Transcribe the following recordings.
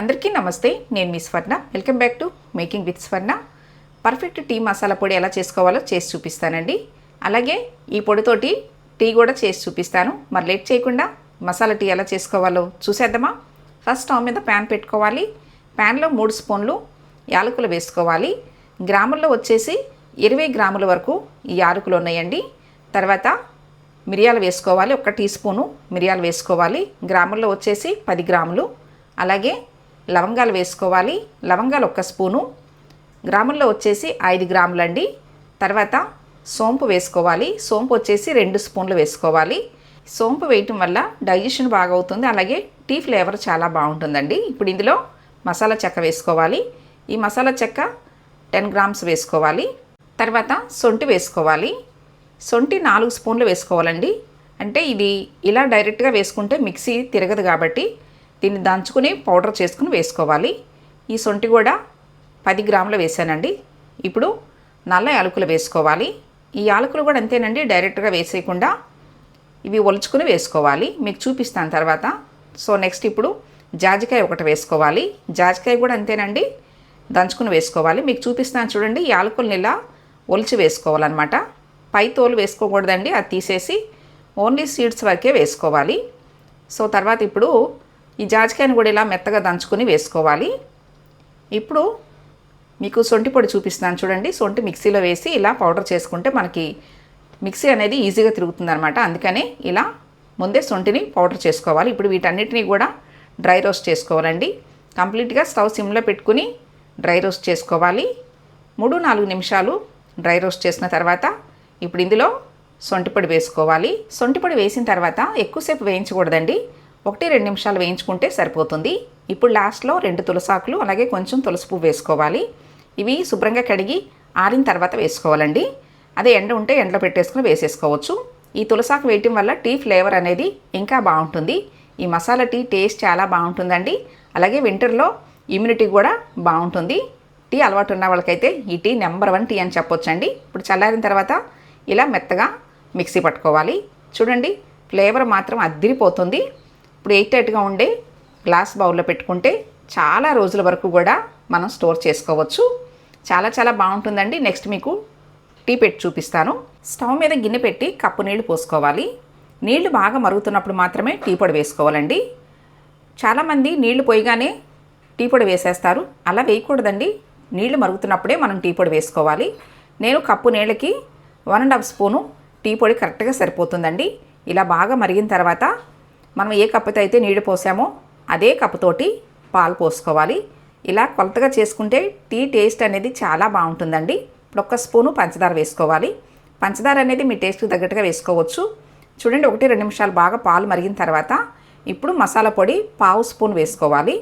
అందరికీ నమస్తే నేను మీ Swarna. Welcome back to making with Swarna perfect tea masala పొడి ఎలా చేసుకోవాలో చేసి చూపిస్తానండి. అలాగే ఈ పొడితోటి టీ కూడా చేసి చూపిస్తాను. మరి లేట్ చేయకుండా మసాలా టీ ఎలా చేసుకోవాలో చూసేద్దామా? ఫస్ట్ స్టవ్ మీద ప్యాన్ పెట్టుకోవాలి. ప్యాన్లో మూడు స్పూన్లు యాలకులు వేసుకోవాలి. గ్రాముల్లో వచ్చేసి ఇరవై గ్రాముల వరకు ఈ యాలకులు ఉన్నాయండి. తర్వాత మిరియాలు వేసుకోవాలి. ఒక టీ స్పూను మిరియాలు వేసుకోవాలి. గ్రాముల్లో వచ్చేసి పది గ్రాములు. అలాగే లవంగాలు వేసుకోవాలి. లవంగాలు ఒక్క స్పూను. గ్రాముల్లో వచ్చేసి ఐదు గ్రాములు అండి తర్వాత సోంపు వేసుకోవాలి. సోంపు వచ్చేసి రెండు స్పూన్లు వేసుకోవాలి. సోంపు వేయటం వల్ల డైజెషన్ బాగా అవుతుంది అలాగే టీ ఫ్లేవర్ చాలా బాగుంటుందండి. ఇప్పుడు ఇందులో మసాలా చెక్క వేసుకోవాలి. ఈ మసాలా చెక్క టెన్ గ్రామ్స్ వేసుకోవాలి. తర్వాత సొంటి వేసుకోవాలి. సొంటి నాలుగు స్పూన్లు వేసుకోవాలండి. అంటే ఇది ఇలా డైరెక్ట్గా వేసుకుంటే మిక్సీ తిరగదు కాబట్టి దీన్ని దంచుకుని పౌడర్ చేసుకుని వేసుకోవాలి. ఈ సొంటి కూడా పది గ్రాములు వేసానండి. ఇప్పుడు నల్ల యాలకులు వేసుకోవాలి. ఈ యాలకులు కూడా అంతేనండి డైరెక్ట్గా వేసేయకుండా ఇవి ఒలుచుకుని వేసుకోవాలి. మీకు చూపిస్తాను తర్వాత. సో నెక్స్ట్ ఇప్పుడు జాజికాయ ఒకటి వేసుకోవాలి. జాజికాయ కూడా అంతేనండి దంచుకుని వేసుకోవాలి. మీకు చూపిస్తాను చూడండి యాలకుల్ని ఇలా ఒలిచి వేసుకోవాలన్నమాట. పై తోలు వేసుకోకూడదండి అది తీసేసి ఓన్లీ సీడ్స్ వరకే వేసుకోవాలి. సో తర్వాత ఇప్పుడు ఈ జాజికాయని కూడా ఇలా మెత్తగా దంచుకొని వేసుకోవాలి. ఇప్పుడు మీకు సొంటి పొడి చూపిస్తున్నాను చూడండి. సొంటి మిక్సీలో వేసి ఇలా పౌడర్ చేసుకుంటే మనకి మిక్సీ అనేది ఈజీగా తిరుగుతుంది అనమాట అందుకనే ఇలా ముందే సొంటిని పౌడర్ చేసుకోవాలి. ఇప్పుడు వీటన్నిటిని కూడా డ్రై రోస్ట్ చేసుకోవాలండి. కంప్లీట్గా స్టవ్ సిమ్లో పెట్టుకుని డ్రై రోస్ట్ చేసుకోవాలి. మూడు నాలుగు నిమిషాలు డ్రై రోస్ట్ చేసిన తర్వాత ఇప్పుడు ఇందులో సొంటిపొడి వేసుకోవాలి. సొంటిపొడి వేసిన తర్వాత ఎక్కువసేపు వేయించకూడదండి. ఒకటి రెండు నిమిషాలు వేయించుకుంటే సరిపోతుంది. ఇప్పుడు లాస్ట్లో రెండు తులసాకులు అలాగే కొంచెం తులసి పువ్వు వేసుకోవాలి. ఇవి శుభ్రంగా కడిగి ఆరిన తర్వాత వేసుకోవాలండి. అదే ఎండ ఉంటే ఎండలో పెట్టేసుకుని వేసేసుకోవచ్చు. ఈ తులసాకు వేయటం వల్ల టీ ఫ్లేవర్ అనేది ఇంకా బాగుంటుంది. ఈ మసాలా టీ టేస్ట్ చాలా బాగుంటుందండి. అలాగే వింటర్లో ఇమ్యూనిటీ కూడా బాగుంటుంది. టీ అలవాటు ఉన్న వాళ్ళకైతే ఈ టీ నెంబర్ వన్ టీ అని చెప్పొచ్చండి. ఇప్పుడు చల్లారిన తర్వాత ఇలా మెత్తగా మిక్సీ పట్టుకోవాలి. చూడండి ఫ్లేవర్ మాత్రం అద్దిరిపోతుంది ఇప్పుడు ఎయిట్ ఉండే గ్లాస్ బౌల్లో పెట్టుకుంటే చాలా రోజుల వరకు కూడా మనం స్టోర్ చేసుకోవచ్చు. చాలా చాలా బాగుంటుందండి. నెక్స్ట్ మీకు టీ పెట్టి చూపిస్తాను. స్టవ్ మీద గిన్నె పెట్టి కప్పు నీళ్ళు పోసుకోవాలి. నీళ్ళు బాగా మరుగుతున్నప్పుడు మాత్రమే టీ పొడి వేసుకోవాలండి. చాలామంది నీళ్ళు పోయిగానే టీ పొడి వేసేస్తారు. అలా వేయకూడదండి. నీళ్ళు మరుగుతున్నప్పుడే మనం టీ పొడి వేసుకోవాలి. నేను కప్పు నీళ్ళకి one and half spoon tea పొడి కరెక్ట్గా సరిపోతుందండి. ఇలా బాగా మరిగిన తర్వాత మనం ఏ కప్పుతో అయితే నీళ్ళు పోసామో అదే కప్పుతోటి పాలు పోసుకోవాలి. ఇలా కొలతగా చేసుకుంటే టీ టేస్ట్ అనేది చాలా బాగుంటుందండి. ఇప్పుడు ఒక్క స్పూను పంచదార వేసుకోవాలి. పంచదార అనేది మీ టేస్ట్కి తగ్గట్టుగా వేసుకోవచ్చు. చూడండి ఒకటి రెండు నిమిషాలు బాగా పాలు మరిగిన తర్వాత ఇప్పుడు మసాలా పొడి పావు స్పూన్ వేసుకోవాలి.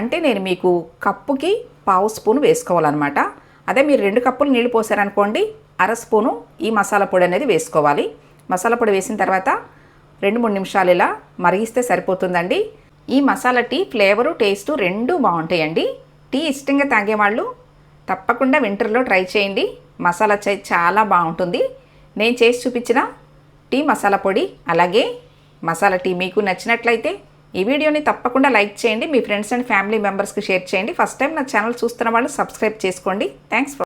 అంటే నేను మీకు కప్పుకి పావు స్పూన్ వేసుకోవాలన్నమాట. అదే మీరు రెండు కప్పులు నీళ్ళు పోసారనుకోండి అర స్పూను ఈ మసాలా పొడి అనేది వేసుకోవాలి. మసాలా పొడి వేసిన తర్వాత రెండు మూడు నిమిషాలు ఇలా మరిగిస్తే సరిపోతుందండి. ఈ మసాలా టీ ఫ్లేవరు టేస్ట్ రెండూ బాగుంటాయండి. టీ ఇష్టంగా తాగేవాళ్ళు తప్పకుండా వింటర్లో ట్రై చేయండి. మసాలా చాయ్ చాలా బాగుంటుంది. నేను చేసి చూపించిన టీ మసాలా పొడి అలాగే మసాలా టీ మీకు నచ్చినట్లయితే ఈ వీడియోని తప్పకుండా లైక్ చేయండి. మీ ఫ్రెండ్స్ అండ్ ఫ్యామిలీ మెంబర్స్కి షేర్ చేయండి. ఫస్ట్ టైం నా ఛానల్ చూస్తున్న వాళ్ళు సబ్స్క్రైబ్ చేసుకోండి. Thanks for